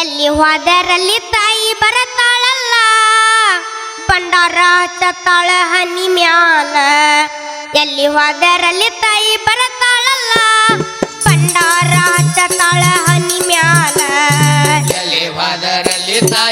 ಎಲ್ಲಿ ಹೋದರಲ್ಲಿ ತಾಯಿ ಬರತಾಳಲ್ಲ? ಬಂಡಾರ ಹಚ್ಚತಾಳ ಹನಿ ಮ್ಯಾಲ. ಎಲ್ಲಿ ಹೋದರಲ್ಲಿ ತಾಯಿ ಬರತಾಳಲ್ಲ? ಪಂಡಾರ ಹಚ್ಚತಾಳ ಹನಿ ಮ್ಯಾಲ. ಎಲ್ಲಿ ಹೋದರಲ್ಲಿ ತಾಯಿ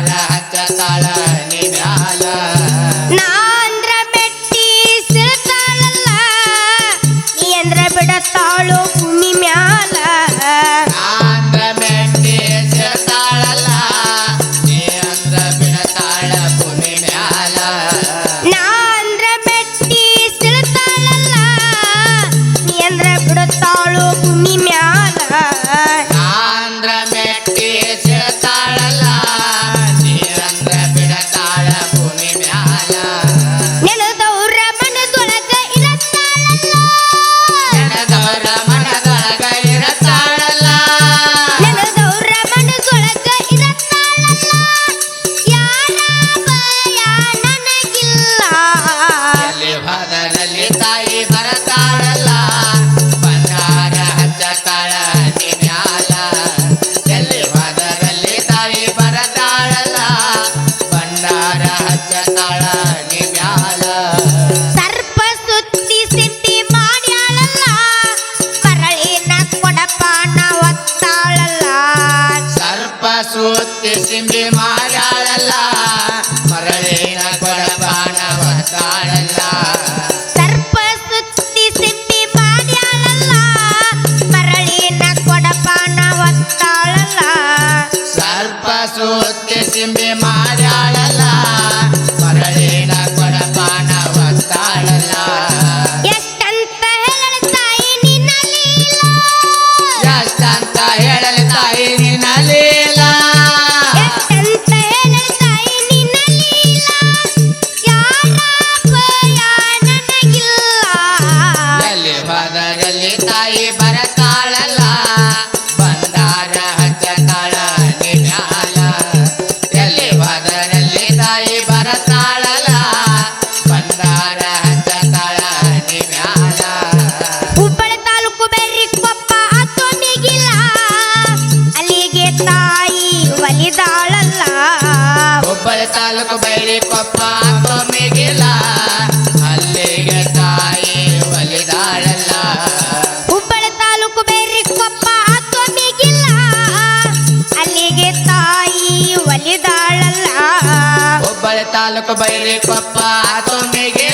नाराच्या ताळाने झाला ना ಸೂತಿ ಸಿಂಬಿ ಮಾರಾಡಲ್ಲ ಮರಳಿನ ಕೊಡಪಾನ ಬರ್ತಾಳಲ್ಲ ಸರ್ಪ ಸುತ್ತಿ ಸಿಂಬಿ ಮಾಡ ತಾಯಿ ಬರತಾಳಲ್ಲ. ಬಂದಾರ ಹಚ್ಚತಾಳ ನಿಮ್ಯಾಲ. ಹುಬ್ಬಳ್ಳಿ ತಾಲೂಕು ಬೆರ್ರಿ ಕೊಪ್ಪ ಅಲ್ಲಿಗೆ ತಾಯಿ ಹುಬ್ಬಳ್ಳಿ ತಾಲೂಕು ಕೊಪ್ಪ ತಾಲೂಕು ಬೈರಿ ಕೊಪ್ಪ ತುಂಬಿಗಿಲ್ಲ